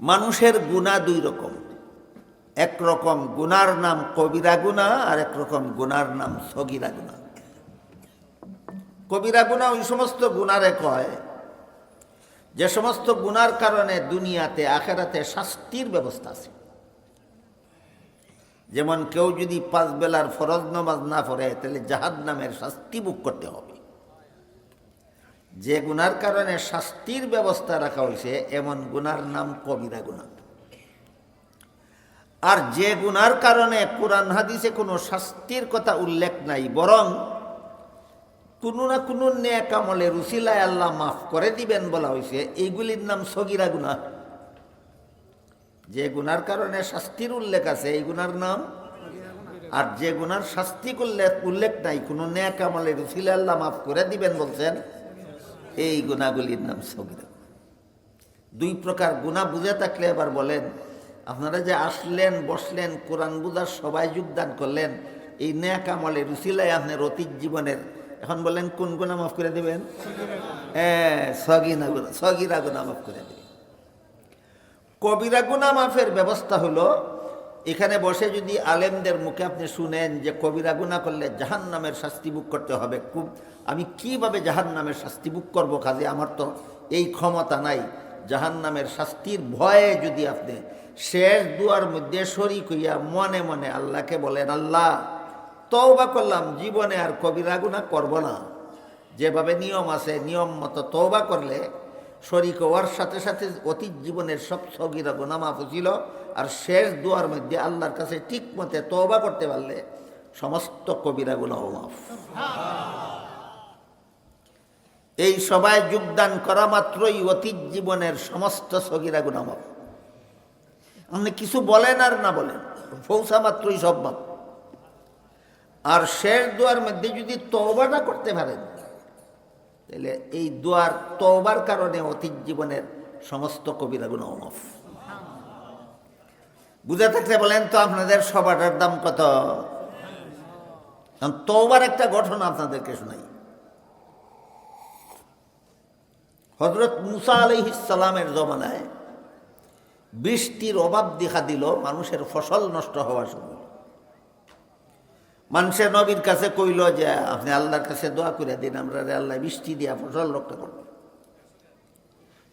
মানুষের গুণা দুই রকম। এক রকম গুনার নাম কবিরা গুণা, আর এক রকম গুনার নাম সগিরা গুণা। কবিরা গুণা ওই সমস্ত গুণারে কয়, যে সমস্ত গুনার কারণে দুনিয়াতে, আখেরাতে শাস্তির ব্যবস্থা আছে। যেমন কেউ যদি পাঁচ বেলার ফরজ নামাজ না পড়ে, তাহলে জাহাদ নামের শাস্তি বুক করতে হবে। যে গুনার কারণে শাস্তির ব্যবস্থা রাখা হয়েছে, এমন গুনার নাম কবিরা গুণা। আর যে গুনার কারণে কোরআন হাদিসে কোনো শাস্তির কথা উল্লেখ নাই, বরং কোনো না কোনো নেক আমলে রুসিলায় আল্লাহ মাফ করে দিবেন বলা হয়েছে, এইগুলির নাম সগিরা গুনা যে গুনার কারণে শাস্তির উল্লেখ আছে, এই গুনার নাম আর যে গুনার শাস্তি উল্লেখ উল্লেখ নাই, কোনো নেক আমলে রুসিলা আল্লাহ মাফ করে দিবেন বলছেন এই গুণাগুলির নাম সগিরা দুই প্রকার গুণা বুঝে থাকলে এবার বলেন, আপনারা যে আসলেন, বসলেন, কোরআন বুঝার সবাই যোগদান করলেন, এই ন্যাক আমলে রুসিলাই আপনার অতীত জীবনের, এখন বলেন কোন গুণা মাফ করে দেবেন? হ্যাঁ সগিনা গুণা, সগিরা গুণা মাফ করে দেবেন। কবিরা গুণা মাফের ব্যবস্থা হলো, এখানে বসে যদি আলেমদের মুখে আপনি শুনেন যে কবিরা গুণা করলে জাহান নামের শাস্তি বুক করতে হবে, খুব আমি কীভাবে জাহান নামের শাস্তি বুক করব কাজে? আমার তো এই ক্ষমতা নাই। জাহান নামের শাস্তির ভয়ে যদি আপনি শেষ দুয়ার মধ্যে শরিক হইয়া মনে মনে আল্লাহকে বলেন, আল্লাহ, তওবা করলাম, জীবনে আর কবিরা গুণা করব না। যেভাবে নিয়ম আছে, নিয়ম মতো তওবা করলে শরিক হওয়ার সাথে সাথে অতীত জীবনের সব সগিরা গুণা মাফ ছিল আর শেষ দুয়ার মধ্যে আল্লাহর কাছে ঠিক মতে তওবা করতে পারলে সমস্ত কবিরা গুণাও মাফ। এই সবাই যোগদান করা মাত্রই অতীত জীবনের সমস্ত সগিরা গুণা মাফ আপনি কিছু বলেন আর না বলেন ফৌসা মাত্রই সব মাপ আর শেষ দোয়ার মধ্যে যদি তওবাটা করতে পারেন, তাহলে এই দোয়ার তওবার কারণে অতীত জীবনের সমস্ত কবিরা গুণ মাফ বুঝে থাকলে বলেন তো আপনাদের সবাটার দাম কত? তওবার একটা গঠন আপনাদেরকে শোনাই। হজরত মুসা আলহিসালামের জমানায় বৃষ্টির অভাব দেখা দিল, মানুষের ফসল নষ্ট হওয়া শুরু মানুষের নবীর কাছে কইল যে, আপনি আল্লাহর কাছে দোয়া করে দিন, আমরা আল্লাহ বৃষ্টি দিয়া ফসল রক্ষা করব।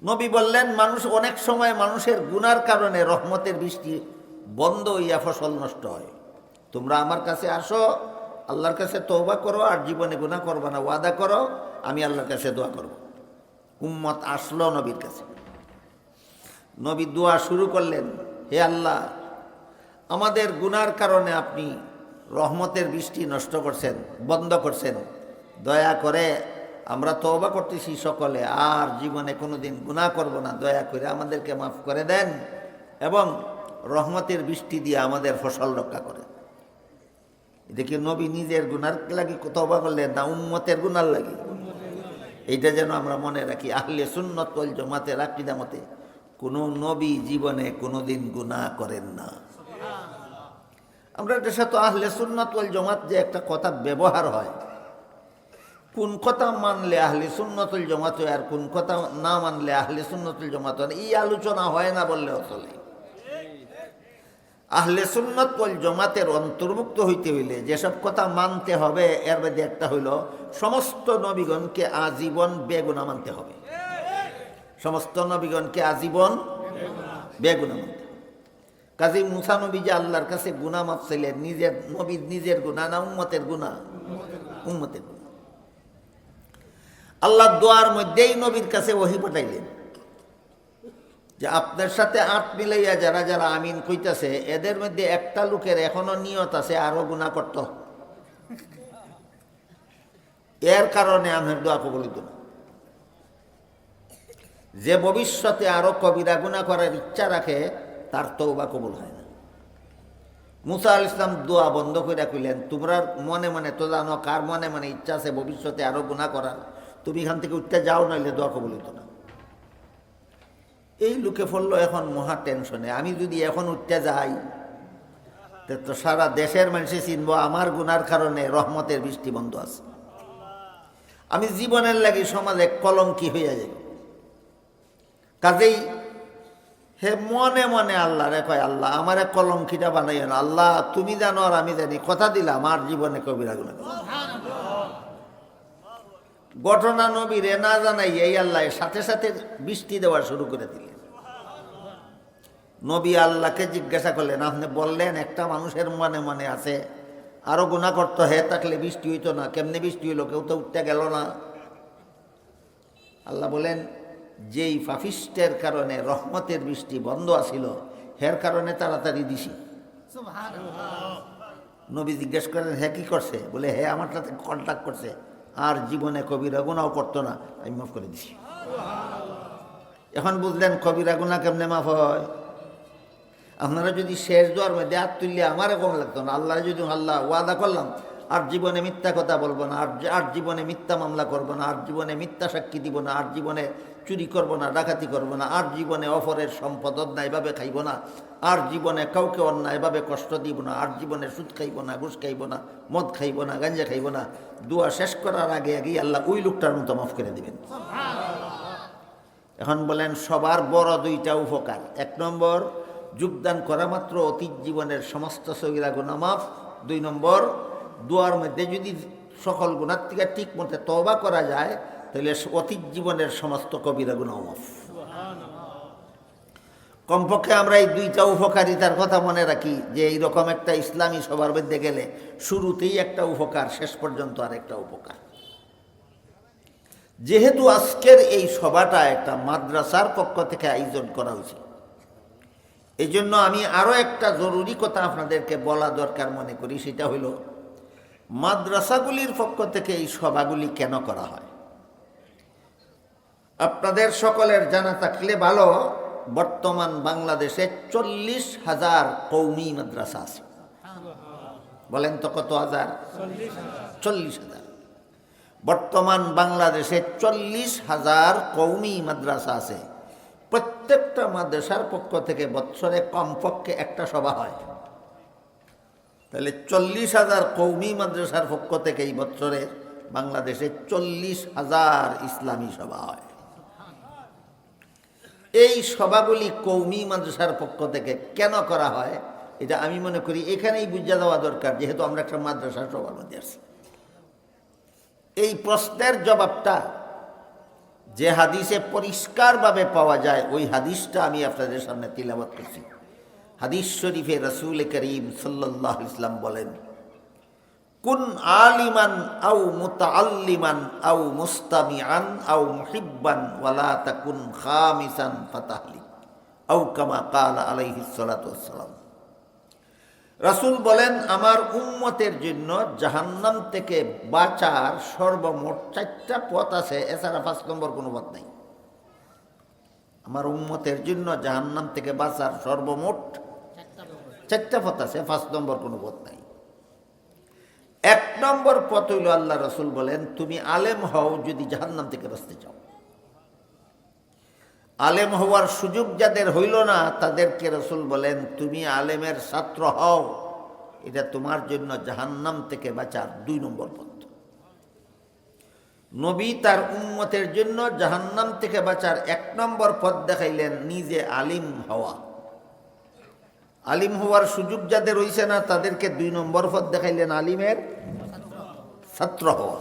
নবী বললেন, মানুষ অনেক সময় মানুষের গুনার কারণে রহমতের বৃষ্টি বন্ধ হইয়া ফসল নষ্ট হয়। তোমরা আমার কাছে আসো, আল্লাহর কাছে তৌবা করো, আর জীবনে গুণা করবা না, ওয়াদা করো, আমি আল্লাহর কাছে দোয়া করব। উম্মত আসলো নবীর কাছে। নবী দোয়া শুরু করলেন, হে আল্লাহ, আমাদের গুনার কারণে আপনি রহমতের বৃষ্টি নষ্ট করছেন, বন্ধ করছেন। দয়া করে আমরা তওবা করতেছি সকলে, আর জীবনে কোনো দিন গুণা করব না। দয়া করে আমাদেরকে মাফ করে দেন এবং রহমতের বৃষ্টি দিয়ে আমাদের ফসল রক্ষা করে দেখি নবী নিজের গুনার লাগি তওবা করলেন, না উম্মতের গুনার লাগি। এইটা যেন আমরা মনে রাখি, আহলে সুন্নত ওয়াল জমাতের আকিদা মতে, কোনো নবী জীবনে কোনো দিন গুণা করেন না। আমরা এটার সাথে আহলে সুন্নত ওয়াল জমাত যে একটা কথা ব্যবহার হয়, কোন কথা মানলে আহলে সুন্নতুল জমাত আর কোন কথা না মানলে আহলে সুন্নতুল জমাত এই আলোচনা হয় না বললেও চলে। আহলে সুন্নত ওয়াল জমাতের অন্তর্ভুক্ত হইতে হইলে যেসব কথা মানতে হবে, এর মধ্যে একটা হইল, সমস্ত নবীগণকে আজীবন বেগুনা মানতে হবে। সমস্ত নবীগণকে আজীবন বেগুনা মানতে কাজী মুসা নবী যে আল্লাহর কাছে গুণা মাপ ছিলেন নিজের নবীর নিজের গুণা না, উম্মতের গুণা উম্মতের গুণা আল্লাহ দোয়ার মধ্যেই নবীর কাছে ওহি পাঠাইলেন। যে আপনার সাথে আট মিলাইয়া যারা যারা আমিন কইতাছে, এদের মধ্যে একটা লোকের এখনও নিয়ত আছে আরও গুণা করত। এর কারণে আমার দোয়া কবলিত যে ভবিষ্যতে আরও কবিরা গুণা করার ইচ্ছা রাখে, তার তৌবা কবুল হয় না। মুসা আল ইসলাম দোয়া বন্ধ করে কইলেন, তোমরা মনে মনে তো জানো, কার মনে মনে ইচ্ছা আছে ভবিষ্যতে আরও গুণা করার? তুমি এখান থেকে উঠতে যাও, নইলে দোয়া কবলিত না। এই লোকে ফললো এখন মহা টেনশনে। আমি যদি এখন উঠতে যাই, তো সারা দেশের মানুষে চিনবো আমার গুনার কারণে রহমতের বৃষ্টি বন্ধ আছে। আমি জীবনের লাগি সমাজে কলঙ্কি হইয়া যাব কাজেই হে মনে মনে আল্লাহ রে কয়, আল্লাহ, আমার কলঙ্কিটা বানাইও আল্লাহ, তুমি জানো আর আমি জানি। কথা দিলাম, আর জীবনে কবিরা গুণা ঘটনা নবীরে না জানাই এই আল্লাহ সাথে সাথে বৃষ্টি দেওয়া শুরু করে দিলেন। নবী আল্লাহকে জিজ্ঞাসা করলেন আপনি বললেন একটা মানুষের মনে মনে আছে আরও গুণা করতো হে থাকলে বৃষ্টি হইতো না কেমনে বৃষ্টি হইল কেউ তো উঠতে গেল না। আল্লাহ বলেন যেই ফাফিস্টের কারণে রহমতের বৃষ্টি বন্ধ আছিল হের কারণে তাড়াতাড়ি দিছি। নবী জিজ্ঞেস করেন হ্যাঁ কি করছে? বলে হ্যাঁ আমার সাথে কন্ট্যাক্ট করছে। আর জীবনে কবিরা গুণাও করতো না। আমি মাফ করে দিছি। এখন বুঝলেন কবিরা গুণা কেমনে মাফ হয়? আপনারা যদি শেষ দোয়ার মধ্যে হাত তুললে আমার কম লাগতো না। আল্লাহ যদি আল্লাহ ওয়াদা করলাম, আর জীবনে মিথ্যা কথা বলব না, আর আর জীবনে মিথ্যা মামলা করব না, আর জীবনে মিথ্যা সাক্ষী দিব না, আর জীবনে চুরি করব না, ডাকাতি করব না, আর জীবনে অপরের সম্পদ অন্যায়ভাবে খাইব না, আর জীবনে কাউকে অন্যায়ভাবে কষ্ট দিব না, আর জীবনে সুদ খাইব না, ঘুষ খাইব না, মদ খাইব না, গাঞ্জা খাইব না। দোয়া শেষ করার আগে আগেই আল্লাহ ওই লোকটার মতো মাফ করে দিবেন। এখন বলেন, সবার বড় দুইটা উপকার। এক নম্বর, যোগদান করা মাত্র অতীত জীবনের সমস্ত সগিরা গুণা মাফ। দুই নম্বর, দুয়ার মধ্যে যদি সকল গুণার থেকে ঠিক মতো তবা করা যায় তাহলে অতীত জীবনের সমস্ত কবিরা গুণা মাফ। কমপক্ষে আমরা এই দুইটা উপকারিতার কথা মনে রাখি, যে এইরকম একটা ইসলামী সবার মধ্যে গেলে শুরুতেই একটা উপকার, শেষ পর্যন্ত আর একটা উপকার। যেহেতু আজকের এই সভাটা একটা মাদ্রাসার পক্ষ থেকে আয়োজন করা হয়েছে এই জন্য আমি আরও একটা জরুরি কথা আপনাদেরকে বলা দরকার মনে করি, সেটা হলো, মাদ্রাসাগুলির পক্ষ থেকে এই সভাগুলি কেন করা হয়? আপনাদের সকলের জানা থাকলে ভালো, বর্তমান বাংলাদেশে চল্লিশ হাজার কৌমি মাদ্রাসা আছে। বলেন তো কত হাজার? চল্লিশ হাজার। বর্তমান বাংলাদেশে চল্লিশ হাজার কৌমি মাদ্রাসা আছে। প্রত্যেকটা মাদ্রাসার পক্ষ থেকে বৎসরে কমপক্ষে একটা সভা হয়। তাহলে চল্লিশ হাজার কৌমি মাদ্রাসার পক্ষ থেকে এই বৎসরে বাংলাদেশে চল্লিশ হাজার ইসলামী সভা হয়। এই সভাগুলি কৌমি মাদ্রাসার পক্ষ থেকে কেন করা হয়? এটা আমি মনে করি এখানেই বুঝা দেওয়া দরকার, যেহেতু আমরা একটা মাদ্রাসার সভার মধ্যে আছি। এই প্রশ্নের জবাবটা যে হাদিসে পরিষ্কারভাবে পাওয়া যায়, ওই হাদিসটা আমি আপনাদের সামনে তিলাবত করছি। হাদিস শরীফে রসুল করিম সাল্লাহ ইসলাম বলেন কুন আলিমান আউ মুতাআল্লিমান আউ মুস্তামিআন আউ মুহিব্বান ওয়ালা তাকুন খামিসান ফাতাহলি আউ কামা কালা আলাইহিস সালাতু ওয়াসসালাম। রাসূল বলেন, আমার উম্মতের জন্য জাহান্নাম থেকে বাঁচার সর্বমোট চারটা পথ আছে, এছাড়া পাঁচ নম্বর কোনো পথ নেই। আমার উম্মতের জন্য জাহান্নাম থেকে বাঁচার সর্বমোট চারটা পথ আছে, পাঁচ নম্বর কোনো পথ নাই। এক নম্বর পথ হইল আল্লাহ রসুল বলেন, তুমি আলেম হও যদি জাহান্নাম থেকে বাঁচতে চাও। আলেম হওয়ার সুযোগ যাদের হইল না, তাদেরকে রসুল বলেন, তুমি আলেমের ছাত্র হও, এটা তোমার জন্য জাহান্নাম থেকে বাঁচার দুই নম্বর পথ। নবী তার উন্মতের জন্য জাহান্নাম থেকে বাঁচার এক নম্বর পথ দেখাইলেন, নিজে আলিম হওয়া। আলিম হওয়ার সুযোগ যাদের হইছে না, তাদেরকে দুই নম্বর পথ দেখাইলেন আলিমের ছাত্র হওয়া।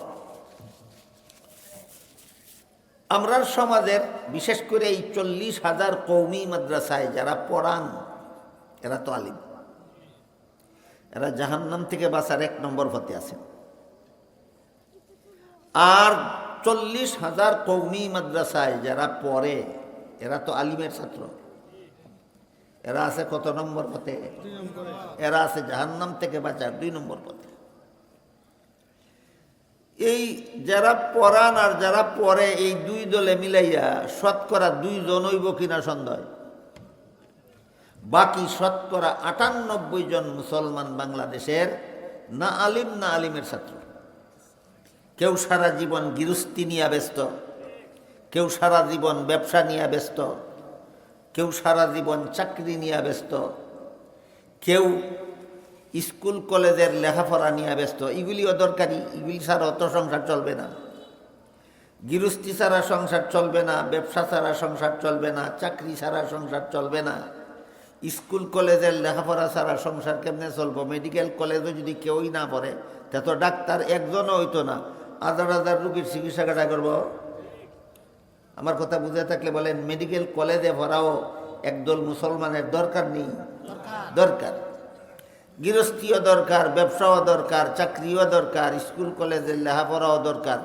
আমরার সমাজের বিশেষ করে এই চল্লিশ হাজার কৌমি মাদ্রাসায় যারা পড়ান, এরা তো আলিম। এরা জাহান্নাম থেকে বাঁচার এক নম্বর পথে আছেন আর চল্লিশ হাজার কৌমি মাদ্রাসায় যারা পড়ে, এরা তো আলিমের ছাত্র। এরা আছে কত নম্বর পথে? এরা আছে জাহান্নাম থেকে বাঁচার দুই নম্বর পথে। এই যারা পড়ান আর যারা পড়ে এই দুই দলে মিলাইয়া শতকরা দুইজন হইব কিনা সন্দেহ? বাকি শতকরা আটানব্বই জন মুসলমান বাংলাদেশের, না আলিম, না আলিমের ছাত্র। কেউ সারা জীবন গৃহস্থী নিয়ে ব্যস্ত, কেউ সারা জীবন ব্যবসা নিয়ে ব্যস্ত কেউ সারা জীবন চাকরি নিয়ে ব্যস্ত, কেউ স্কুল, কলেজের লেখাপড়া নিয়ে ব্যস্ত। এগুলিও দরকারি, এগুলি ছাড়া অত সংসার চলবে না। গৃহস্থী ছাড়া সংসার চলবে না, ব্যবসা ছাড়া সংসার চলবে না, চাকরি ছাড়া সংসার চলবে না। স্কুল, কলেজের লেখাপড়া ছাড়া সংসার কেমনে চলবো? মেডিকেল কলেজে যদি কেউই না পড়ে, তা তো ডাক্তার একজনও হইতো না। হাজার হাজার রুগীর চিকিৎসা কাটা করব। আমার কথা বুঝে থাকলে বলেন মেডিকেল কলেজে ভরাও একদল মুসলমানের দরকার নেই। দরকার। গৃহস্থীও দরকার ব্যবসাও দরকার চাকরিও দরকার স্কুল কলেজের লেখাপড়াও দরকার।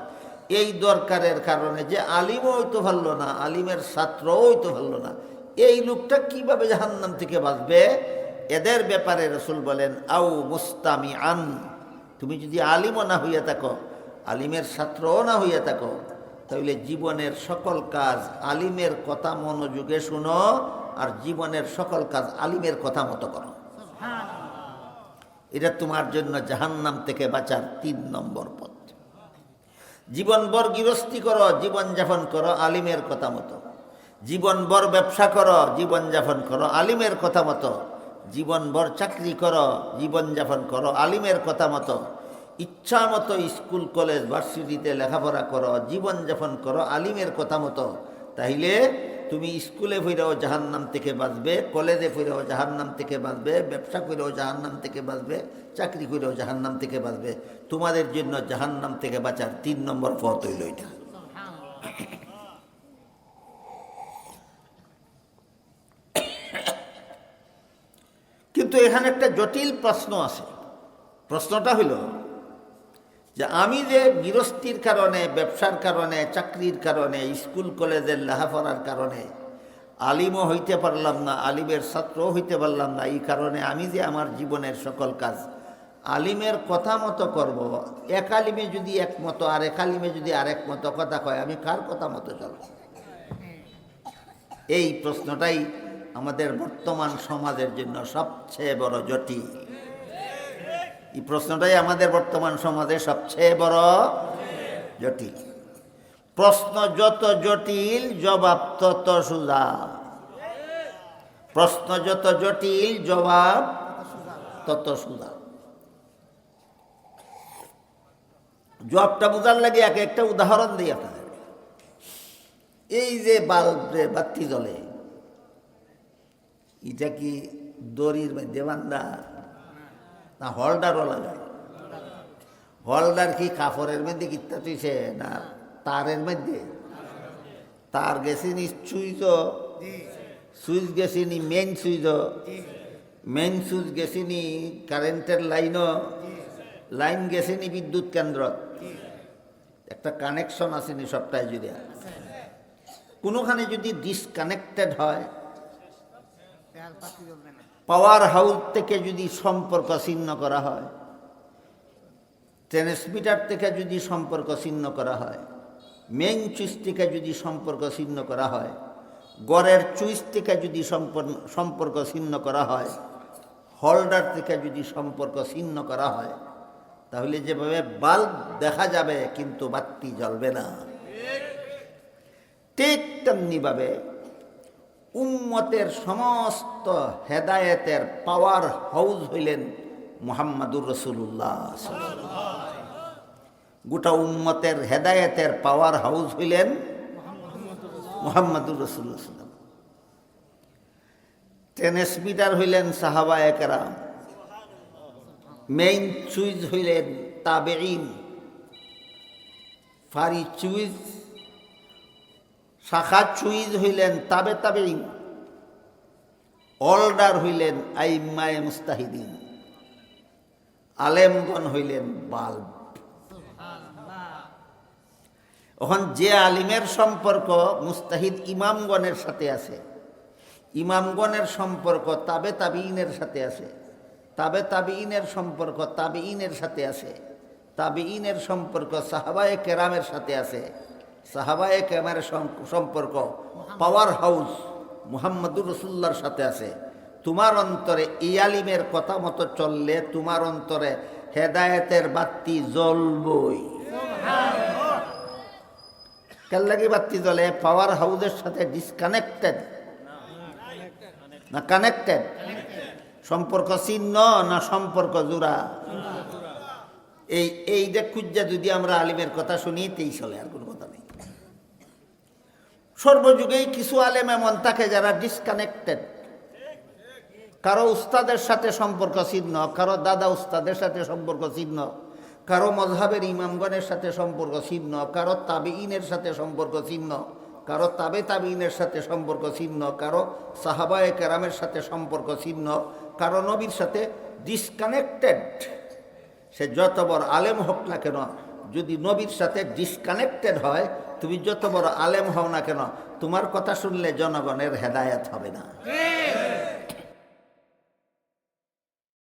এই দরকারের কারণে যে আলিমও হইতে পারল না আলিমের ছাত্রও হইতে পারল না। এই লোকটা কীভাবে জাহান্নাম থেকে বাঁচবে? এদের ব্যাপারে রসুল বলেন আউ মুস্তামি আন তুমি যদি আলিমও না হইয়া থাকো আলিমের ছাত্রও না হইয়া থাকো তাহলে জীবনের সকল কাজ আলিমের কথা মনোযোগে শুনো আর জীবনের সকল কাজ আলিমের কথা মতো করো। এটা তোমার জন্য জাহান্নাম থেকে বাঁচার তিন নম্বর পথ। জীবন জীবনভর গৃহস্থী করো জীবনযাপন করো আলিমের কথা মতো। জীবন জীবনভর ব্যবসা করো জীবনযাপন করো আলিমের কথা মতো। জীবন জীবনভর চাকরি করো জীবনযাপন করো আলিমের কথা মতো। ইচ্ছা মতো স্কুল, কলেজ, ভার্সিটিতে লেখাপড়া করো জীবনযাপন করো, আলিমের কথা মতো। তাইলে তুমি স্কুলে ফিরেও জাহান্নাম থেকে বাঁচবে, কলেজে ফিরেও জাহান্নাম থেকে বাঁচবে, ব্যবসা করেও জাহান্নাম থেকে বাঁচবে, চাকরি করেও জাহান্নাম থেকে বাঁচবে। তোমাদের জন্য জাহান্নাম থেকে বাঁচার তিন নম্বর পথ হইল এটা। কিন্তু এখানে একটা জটিল প্রশ্ন আছে। প্রশ্নটা হইল যে আমি যে গৃহস্থির কারণে, ব্যবসার কারণে, চাকরির কারণে, স্কুল, কলেজের লেখাপড়ার কারণে আলিমও হইতে পারলাম না, আলিমের ছাত্রও হইতে পারলাম না, এই কারণে আমি যে আমার জীবনের সকল কাজ আলিমের কথা মতো করব। এক আলিমে যদি এক মতো, আর এক আলিমে যদি আরেক মতো কথা কয়, আমি কার কথা মতো চলব? এই প্রশ্নটাই আমাদের বর্তমান সমাজের জন্য সবচেয়ে বড় জটিল। এই প্রশ্নটাই আমাদের বর্তমান সমাজে সবচেয়ে বড় জটিল। প্রশ্ন যত জটিল, জবাব তত সোজা প্রশ্ন যত জটিল, জবাব তত সোজা জবাবটা বোঝার লাগে এক একটা উদাহরণ দিই আপনাদের। এই যে বাল্বের বাতি জ্বলে, এটা কি দড়ির মধ্যে বান্ধা? না হলডারও লাগায় হলডার কি কাপড়ের মধ্যে কিত্তা তুইছে না, তারের মধ্যে? তার গেছিনি সুইচ সুইচ গেছিনি মেন সুইচ মেন সুইচ গেছিনি কারেন্টের লাইনও লাইন গেছিনি বিদ্যুৎ কেন্দ্র একটা কানেকশন আছে নি সবটাই যদি কোনোখানে যদি ডিসকানেক্টেড হয় পাওয়ার হাউস থেকে যদি সম্পর্ক ছিন্ন করা হয়, ট্রান্সমিটার থেকে যদি সম্পর্ক ছিন্ন করা হয় মেইন চুইস থেকে যদি সম্পর্ক ছিন্ন করা হয়, গড়ের চুইস থেকে যদি সম্পর্ক ছিন্ন করা হয় হোল্ডার থেকে যদি সম্পর্ক ছিন্ন করা হয়, তাহলে যেভাবে বাল্ব দেখা যাবে কিন্তু বাতি জ্বলবে না। ঠিক তেমনিভাবে উম্মতের সমস্ত হেদায়েতের পাওয়ার হাউস হইলেন মোহাম্মদুর রসুল্লাহ গোটা উম্মতের হেদায়েতের পাওয়ার হাউস হইলেন মোহাম্মদুর রসুল্লাহ ট্রান্সমিটার হইলেন সাহাবা একরাম। মেইন চুইজ হইলেন তাবেইন ফারি চুইজ শাখা চুইজ হইলেন তাবে তাবে অলডার হইলেন আইমায় মুস্তাহিদিন। আলেমগণ হইলেন বাল্ব। এখন যে আলিমের সম্পর্ক মুস্তাহিদ ইমামগণের সাথে আছে, ইমামগণের সম্পর্ক তাবে তাবিইনের সাথে আছে, তাবে তাবিইনের সম্পর্ক তাবিইনের সাথে আছে তাবিইনের সম্পর্ক সাহাবায়ে কেরামের সাথে আছে সাহাবায়ে কেরামের সম্পর্ক পাওয়ার হাউস মুহাম্মদুর রসুল্লার সাথে আছে। তোমার অন্তরে এই আলিমের কথা মতো চললে তোমার অন্তরে হেদায়েতের বাতি জ্বলবই। কেন লাগে বাতি জ্বলে? পাওয়ার হাউসের সাথে ডিসকানেক্টেড না কানেক্টেড সম্পর্ক চিহ্ন না সম্পর্ক জোড়া? এই এই খুঁজা যদি আমরা আলিমের কথা শুনি তেই চলে আর কোনো সর্বযুগেই কিছু আলেম এমন থাকে যারা ডিসকানেক্টেড কারও উস্তাদের সাথে সম্পর্ক ছিন্ন, কারও দাদা উস্তাদের সাথে সম্পর্ক ছিন্ন, কারও মজহাবের ইমামগণের সাথে সম্পর্ক ছিন্ন, কারও তাবে ইনের সাথে সম্পর্ক ছিন্ন, কারও তাবে তাবিইনের সাথে সম্পর্ক ছিন্ন, কারও সাহাবায়ে কেরামের সাথে সম্পর্ক ছিন্ন, কারও নবীর সাথে ডিসকানেক্টেড সে যত বড় আলেম হোক না কেন, যদি নবীর সাথে ডিসকানেক্টেড হয় তুমি যত বড় আলেম হও না কেন তোমার কথা শুনলে জনগণের হেদায়াত হবে না।